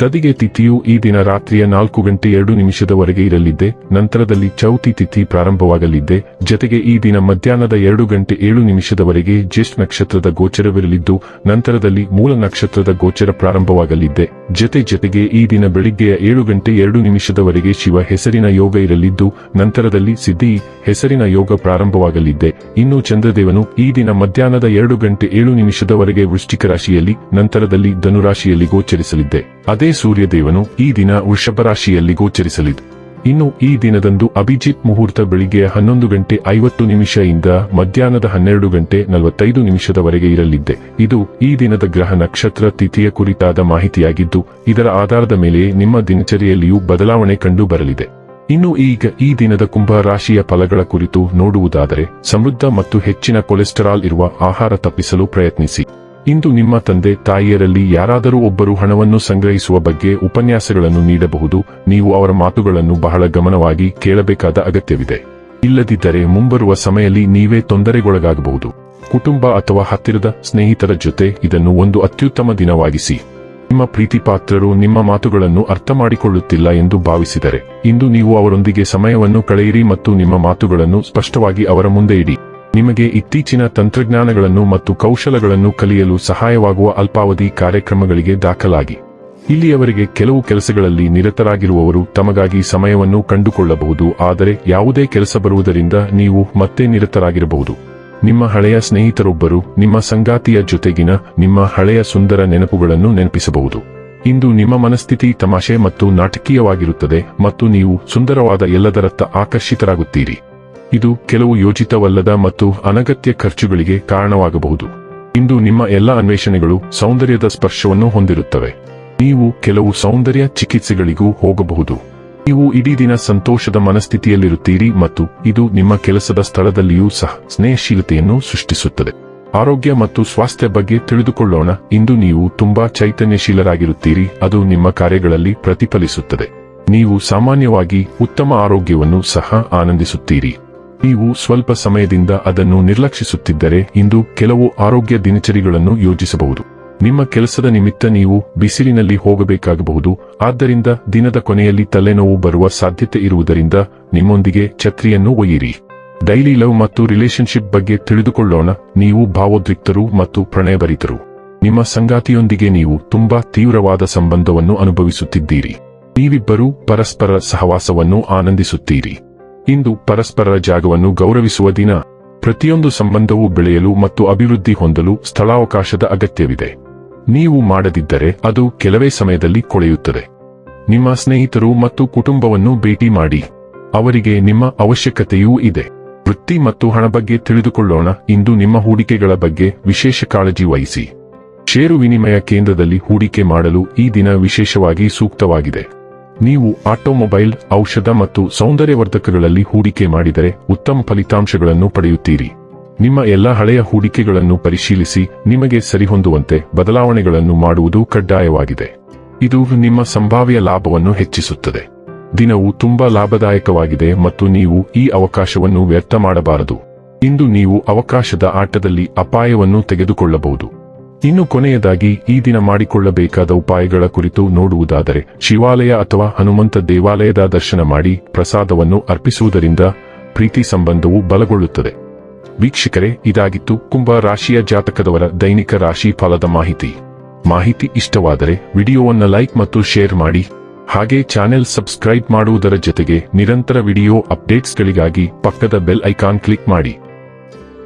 ತದಿಗೆ ತಿಥಿಯು ಈ ದಿನ ರಾತ್ರಿಯ ನಾಲ್ಕು ಗಂಟೆ ಎರಡು ನಿಮಿಷದವರೆಗೆ ಇರಲಿದ್ದೆ, ನಂತರದಲ್ಲಿ ಚೌತಿ ತಿಥಿ ಪ್ರಾರಂಭವಾಗಲಿದ್ದೆ, ಜತೆಗೆ ಈ ದಿನ ಮಧ್ಯಾಹ್ನದ ಎರಡು ಗಂಟೆ ಏಳು ನಿಮಿಷದವರೆಗೆ ಜ್ಯೇಷ್ಠ ನಕ್ಷತ್ರದ ಗೋಚರವಿರಲಿದ್ದು, ನಂತರದಲ್ಲಿ ಮೂಲ ನಕ್ಷತ್ರದ ಗೋಚರ ಪ್ರಾರಂಭವಾಗಲಿದ್ದೆ, ಜತೆ ಜತೆಗೆ ಈ ದಿನ ಬೆಳಿಗ್ಗೆಯ ಏಳು ಗಂಟೆ ಎರಡು ನಿಮಿಷದವರೆಗೆ ಶಿವ ಹೆಸರಿನ ಯೋಗ ಇರಲಿದ್ದು, ನಂತರದಲ್ಲಿ ಸಿದ್ಧಿ ಹೆಸರಿನ ಯೋಗ ಪ್ರಾರಂಭವಾಗಲಿದ್ದೆ. ಇನ್ನು ಚಂದ್ರದೇವನು ಈ ದಿನ ಮಧ್ಯಾಹ್ನದ ಎರಡು ಗಂಟೆ ಏಳು ನಿಮಿಷದವರೆಗೆ ವೃಶ್ಚಿಕ ರಾಶಿಯಲ್ಲಿ, ನಂತರದಲ್ಲಿ ಧನುರಾಶಿಯಲ್ಲಿ ಗೋಚರಿಸಲಿದ್ದೆ. ಅದೇ ಸೂರ್ಯದೇವನು ಈ ದಿನ ವೃಷಭರಾಶಿಯಲ್ಲಿ ಗೋಚರಿಸಲಿದೆ ಇನ್ನು ಈ ದಿನದಂದು ಅಭಿಜಿತ್ ಮುಹೂರ್ತ ಬೆಳಿಗ್ಗೆ ಹನ್ನೊಂದು ಗಂಟೆ ಐವತ್ತು ನಿಮಿಷದಿಂದ ಮಧ್ಯಾಹ್ನದ ಹನ್ನೆರಡು ಗಂಟೆ ನಲವತ್ತೈದು ನಿಮಿಷದವರೆಗೆ ಇರಲಿದ್ದೆ. ಇದು ಈ ದಿನದ ಗ್ರಹ ನಕ್ಷತ್ರ ತಿಥಿಯ ಕುರಿತಾದ ಮಾಹಿತಿಯಾಗಿದ್ದು, ಇದರ ಆಧಾರದ ಮೇಲೆ ನಿಮ್ಮ ದಿನಚರಿಯಲ್ಲಿಯೂ ಬದಲಾವಣೆ ಕಂಡು ಬರಲಿದೆ. ಇನ್ನು ಈಗ ಈ ದಿನದ ಕುಂಭ ರಾಶಿಯ ಫಲಗಳ ಕುರಿತು ನೋಡುವುದಾದರೆ, ಸಮೃದ್ಧ ಮತ್ತು ಹೆಚ್ಚಿನ ಕೊಲೆಸ್ಟರಾಲ್ ಇರುವ ಆಹಾರ ತಪ್ಪಿಸಲು ಪ್ರಯತ್ನಿಸಿ. ಇಂದು ನಿಮ್ಮ ತಂದೆ ತಾಯಿಯರಲ್ಲಿ ಯಾರಾದರೂ ಒಬ್ಬರು ಹಣವನ್ನು ಸಂಗ್ರಹಿಸುವ ಬಗ್ಗೆ ಉಪನ್ಯಾಸಗಳನ್ನು ನೀಡಬಹುದು, ನೀವು ಅವರ ಮಾತುಗಳನ್ನು ಬಹಳ ಗಮನವಾಗಿ ಕೇಳಬೇಕಾದ ಅಗತ್ಯವಿದೆ. ಇಲ್ಲದಿದ್ದರೆ ಮುಂಬರುವ ಸಮಯದಲ್ಲಿ ನೀವೇ ತೊಂದರೆಗೊಳಗಾಗಬಹುದು. ಕುಟುಂಬ ಅಥವಾ ಹತ್ತಿರದ ಸ್ನೇಹಿತರ ಜೊತೆ ಇದನ್ನು ಒಂದು ಅತ್ಯುತ್ತಮ ದಿನವಾಗಿಸಿ. ನಿಮ್ಮ ಪ್ರೀತಿಪಾತ್ರರು ನಿಮ್ಮ ಮಾತುಗಳನ್ನು ಅರ್ಥ ಮಾಡಿಕೊಳ್ಳುತ್ತಿಲ್ಲ ಎಂದು ಭಾವಿಸಿದರೆ, ಇಂದು ನೀವು ಅವರೊಂದಿಗೆ ಸಮಯವನ್ನು ಕಳೆಯಿರಿ ಮತ್ತು ನಿಮ್ಮ ಮಾತುಗಳನ್ನು ಸ್ಪಷ್ಟವಾಗಿ ಅವರ ಮುಂದೆ ಇಡಿ. ನಿಮಗೆ ಇತ್ತೀಚಿನ ತಂತ್ರಜ್ಞಾನಗಳನ್ನು ಮತ್ತು ಕೌಶಲಗಳನ್ನು ಕಲಿಯಲು ಸಹಾಯವಾಗುವ ಅಲ್ಪಾವಧಿ ಕಾರ್ಯಕ್ರಮಗಳಿಗೆ ದಾಖಲಾಗಿ. ಇಲ್ಲಿಯವರೆಗೆ ಕೆಲವು ಕೆಲಸಗಳಲ್ಲಿ ನಿರತರಾಗಿರುವವರು ತಮಗಾಗಿ ಸಮಯವನ್ನು ಕಂಡುಕೊಳ್ಳಬಹುದು, ಆದರೆ ಯಾವುದೇ ಕೆಲಸ ಬರುವುದರಿಂದ ನೀವು ಮತ್ತೆ ನಿರತರಾಗಿರಬಹುದು. ನಿಮ್ಮ ಹಳೆಯ ಸ್ನೇಹಿತರೊಬ್ಬರು, ನಿಮ್ಮ ಸಂಗಾತಿಯ ಜೊತೆಗಿನ ನಿಮ್ಮ ಹಳೆಯ ಸುಂದರ ನೆನಪುಗಳನ್ನು ನೆನಪಿಸಬಹುದು. ಇಂದು ನಿಮ್ಮ ಮನಸ್ಥಿತಿ ತಮಾಷೆ ಮತ್ತು ನಾಟಕೀಯವಾಗಿರುತ್ತದೆ ಮತ್ತು ನೀವು ಸುಂದರವಾದ ಎಲ್ಲದರತ್ತ ಆಕರ್ಷಿತರಾಗುತ್ತೀರಿ. ಇದು ಕೆಲವು ಯೋಜಿತವಲ್ಲದ ಮತ್ತು ಅನಗತ್ಯ ಖರ್ಚುಗಳಿಗೆ ಕಾರಣವಾಗಬಹುದು. ಇಂದು ನಿಮ್ಮ ಎಲ್ಲ ಅನ್ವೇಷಣೆಗಳು ಸೌಂದರ್ಯದ ಸ್ಪರ್ಶವನ್ನು ಹೊಂದಿರುತ್ತವೆ. ನೀವು ಕೆಲವು ಸೌಂದರ್ಯ ಚಿಕಿತ್ಸೆಗಳಿಗೂ ಹೋಗಬಹುದು. ನೀವು ಇಡೀ ದಿನ ಸಂತೋಷದ ಮನಸ್ಥಿತಿಯಲ್ಲಿರುತ್ತೀರಿ ಮತ್ತು ಇದು ನಿಮ್ಮ ಕೆಲಸದ ಸ್ಥಳದಲ್ಲಿಯೂ ಸಹ ಸ್ನೇಹಶೀಲತೆಯನ್ನು ಸೃಷ್ಟಿಸುತ್ತದೆ. ಆರೋಗ್ಯ ಮತ್ತು ಸ್ವಾಸ್ಥ್ಯ ಬಗ್ಗೆ ತಿಳಿದುಕೊಳ್ಳೋಣ. ಇಂದು ನೀವು ತುಂಬಾ ಚೈತನ್ಯಶೀಲರಾಗಿರುತ್ತೀರಿ. ಅದು ನಿಮ್ಮ ಕಾರ್ಯಗಳಲ್ಲಿ ಪ್ರತಿಫಲಿಸುತ್ತದೆ. ನೀವು ಸಾಮಾನ್ಯವಾಗಿ ಉತ್ತಮ ಆರೋಗ್ಯವನ್ನು ಸಹ ಆನಂದಿಸುತ್ತೀರಿ. ನೀವು ಸ್ವಲ್ಪ ಸಮಯದಿಂದ ಅದನ್ನು ನಿರ್ಲಕ್ಷಿಸುತ್ತಿದ್ದರೆ ಇಂದು ಕೆಲವು ಆರೋಗ್ಯ ದಿನಚರಿಗಳನ್ನು ಯೋಜಿಸಬಹುದು. ನಿಮ್ಮ ಕೆಲಸದ ನಿಮಿತ್ತ ನೀವು ಬಿಸಿಲಿನಲ್ಲಿ ಹೋಗಬೇಕಾಗಬಹುದು. ಆದ್ದರಿಂದ ದಿನದ ಕೊನೆಯಲ್ಲಿ ತಲೆನೋವು ಬರುವ ಸಾಧ್ಯತೆ ಇರುವುದರಿಂದ ನಿಮ್ಮೊಂದಿಗೆ ಛತ್ರಿಯನ್ನು ಒಯ್ಯಿರಿ. ಡೈಲಿ ಲವ್ ಮತ್ತು ರಿಲೇಶನ್ಶಿಪ್ ಬಗ್ಗೆ ತಿಳಿದುಕೊಳ್ಳೋಣ. ನೀವು ಭಾವೋದ್ರಿಕ್ತರು ಮತ್ತು ಪ್ರಣಯಭರಿತರು. ನಿಮ್ಮ ಸಂಗಾತಿಯೊಂದಿಗೆ ನೀವು ತುಂಬಾ ತೀವ್ರವಾದ ಸಂಬಂಧವನ್ನು ಅನುಭವಿಸುತ್ತಿದ್ದೀರಿ. ನೀವಿಬ್ಬರೂ ಪರಸ್ಪರ ಸಹವಾಸವನ್ನು ಆನಂದಿಸುತ್ತೀರಿ. ಇಂದು ಪರಸ್ಪರರ ಜಾಗವನ್ನು ಗೌರವಿಸುವ ದಿನ. ಪ್ರತಿಯೊಂದು ಸಂಬಂಧವೂ ಬೆಳೆಯಲು ಮತ್ತು ಅಭಿವೃದ್ಧಿ ಹೊಂದಲು ಸ್ಥಳಾವಕಾಶದ ಅಗತ್ಯವಿದೆ. ನೀವು ಮಾಡದಿದ್ದರೆ ಅದು ಕೆಲವೇ ಸಮಯದಲ್ಲಿ ಕೊಳೆಯುತ್ತದೆ. ನಿಮ್ಮ ಸ್ನೇಹಿತರು ಮತ್ತು ಕುಟುಂಬವನ್ನು ಭೇಟಿ ಮಾಡಿ. ಅವರಿಗೆ ನಿಮ್ಮ ಅವಶ್ಯಕತೆಯೂ ಇದೆ. ವೃತ್ತಿ ಮತ್ತು ಹಣ ಬಗ್ಗೆ ತಿಳಿದುಕೊಳ್ಳೋಣ. ಇಂದು ನಿಮ್ಮ ಹೂಡಿಕೆಗಳ ಬಗ್ಗೆ ವಿಶೇಷ ಕಾಳಜಿ ವಹಿಸಿ. ಷೇರು ವಿನಿಮಯ ಕೇಂದ್ರದಲ್ಲಿ ಹೂಡಿಕೆ ಮಾಡಲು ಈ ದಿನ ವಿಶೇಷವಾಗಿ ಸೂಕ್ತವಾಗಿದೆ. ನೀವು ಆಟೋಮೊಬೈಲ್, ಔಷಧ ಮತ್ತು ಸೌಂದರ್ಯವರ್ಧಕಗಳಲ್ಲಿ ಹೂಡಿಕೆ ಮಾಡಿದರೆ ಉತ್ತಮ ಫಲಿತಾಂಶಗಳನ್ನು ಪಡೆಯುತ್ತೀರಿ. ನಿಮ್ಮ ಎಲ್ಲ ಹಳೆಯ ಹೂಡಿಕೆಗಳನ್ನು ಪರಿಶೀಲಿಸಿ, ನಿಮಗೆ ಸರಿಹೊಂದುವಂತೆ ಬದಲಾವಣೆಗಳನ್ನು ಮಾಡುವುದು ಕಡ್ಡಾಯವಾಗಿದೆ. ಇದು ನಿಮ್ಮ ಸಂಭಾವ್ಯ ಲಾಭವನ್ನು ಹೆಚ್ಚಿಸುತ್ತದೆ. ದಿನವು ತುಂಬಾ ಲಾಭದಾಯಕವಾಗಿದೆ ಮತ್ತು ನೀವು ಈ ಅವಕಾಶವನ್ನು ವ್ಯರ್ಥ ಮಾಡಬಾರದು. ಇಂದು ನೀವು ಅವಕಾಶದ ಆಟದಲ್ಲಿ ಅಪಾಯವನ್ನು ತೆಗೆದುಕೊಳ್ಳಬಹುದು. ಇನ್ನು ಕೊನೆಯದಾಗಿ ಈ ದಿನ ಮಾಡಿಕೊಳ್ಳಬೇಕಾದ ಉಪಾಯಗಳ ಕುರಿತು ನೋಡುವುದಾದರೆ, ಶಿವಾಲಯ ಅಥವಾ ಹನುಮಂತ ದೇವಾಲಯದ ದರ್ಶನ ಮಾಡಿ ಪ್ರಸಾದವನ್ನು ಅರ್ಪಿಸುವುದರಿಂದ ಪ್ರೀತಿ ಸಂಬಂಧವು ಬಲಗೊಳ್ಳುತ್ತದೆ. ವೀಕ್ಷಕರೇ, ಇದಾಗಿತ್ತು ಕುಂಭ ರಾಶಿಯ ಜಾತಕದವರ ದೈನಿಕ ರಾಶಿ ಫಲದ ಮಾಹಿತಿ. ಮಾಹಿತಿ ಇಷ್ಟವಾದರೆ ವಿಡಿಯೋವನ್ನು ಲೈಕ್ ಮತ್ತು ಶೇರ್ ಮಾಡಿ. ಹಾಗೆ ಚಾನೆಲ್ ಸಬ್ಸ್ಕ್ರೈಬ್ ಮಾಡುವುದರ ಜೊತೆಗೆ ನಿರಂತರ ವಿಡಿಯೋ ಅಪ್ಡೇಟ್ಸ್ಗಳಿಗಾಗಿ ಪಕ್ಕದ ಬೆಲ್ ಐಕಾನ್ ಕ್ಲಿಕ್ ಮಾಡಿ.